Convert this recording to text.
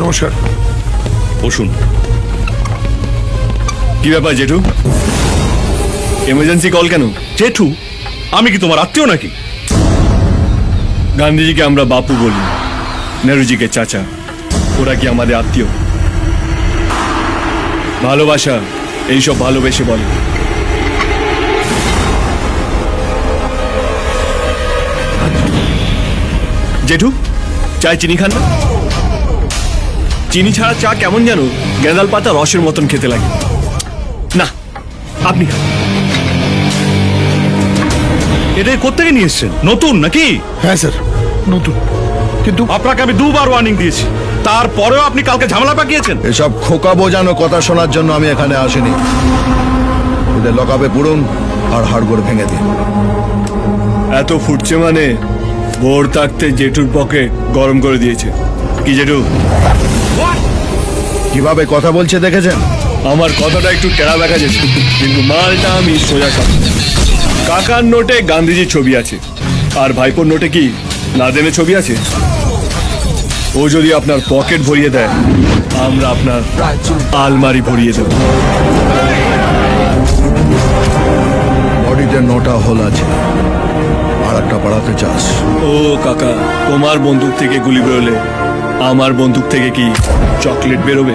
নমস্কার। বসুন। কি ব্যাপার জেঠু? এমার্জেন্সি কল কেন? জেঠু আমি কি তোমার আত্মীয় নাকি? গান্ধীজিকে আমরা বাপু বলি নেহরুজিকে চাচা। ওরা কি আমাদের আত্মীয়? ভালোবাসা এইসব ভালোবেসে বলে। জেঠু চায় চিনি খান না? চিনি ছাড়া চা কেমন যেন গেঁদাল পাতা রসের মতন খেতে লাগে। না আপনি এটা কোথেকে নিয়ে এসছেন? নতুন নাকি? হ্যাঁ স্যার নতুন। কিন্তু আপনাকে আমি দুবার ওয়ার্নিং দিয়েছি। তারপরেও আপনি কালকে ঝামেলা পাকিয়েছেন? এসব খোকা বোঝানো কথা শোনার জন্য আমি এখানে আসিনি। এদের লকাপে পুরুন আর হাড় করে ভেঙে দিন। এত ফুটছে মানে? ভোর থাকতে জেঠুর পকেট গরম করে দিয়েছে। কি জেঠু? কীভাবে কথা বলছে দেখেছেন? আমার কথাটা একটু টেরা দেখা যেত কিন্তু মালটা আমি সোজা খাব কাকার নোটে গান্ধীজির ছবি আছে আর ভাইপোর নোটে কি লাদেনের ছবি আছে? ও যদি আপনার পকেট ভরিয়ে দেয় আমরা আপনার আলমারি ভরিয়ে দেব। বডিতে নটা হল আছে আর একটা পাড়াতে চাস। ও কাকা তোমার বন্দুক থেকে গুলি বেরোলে আমার বন্দুক থেকে কি চকলেট বেরোবে?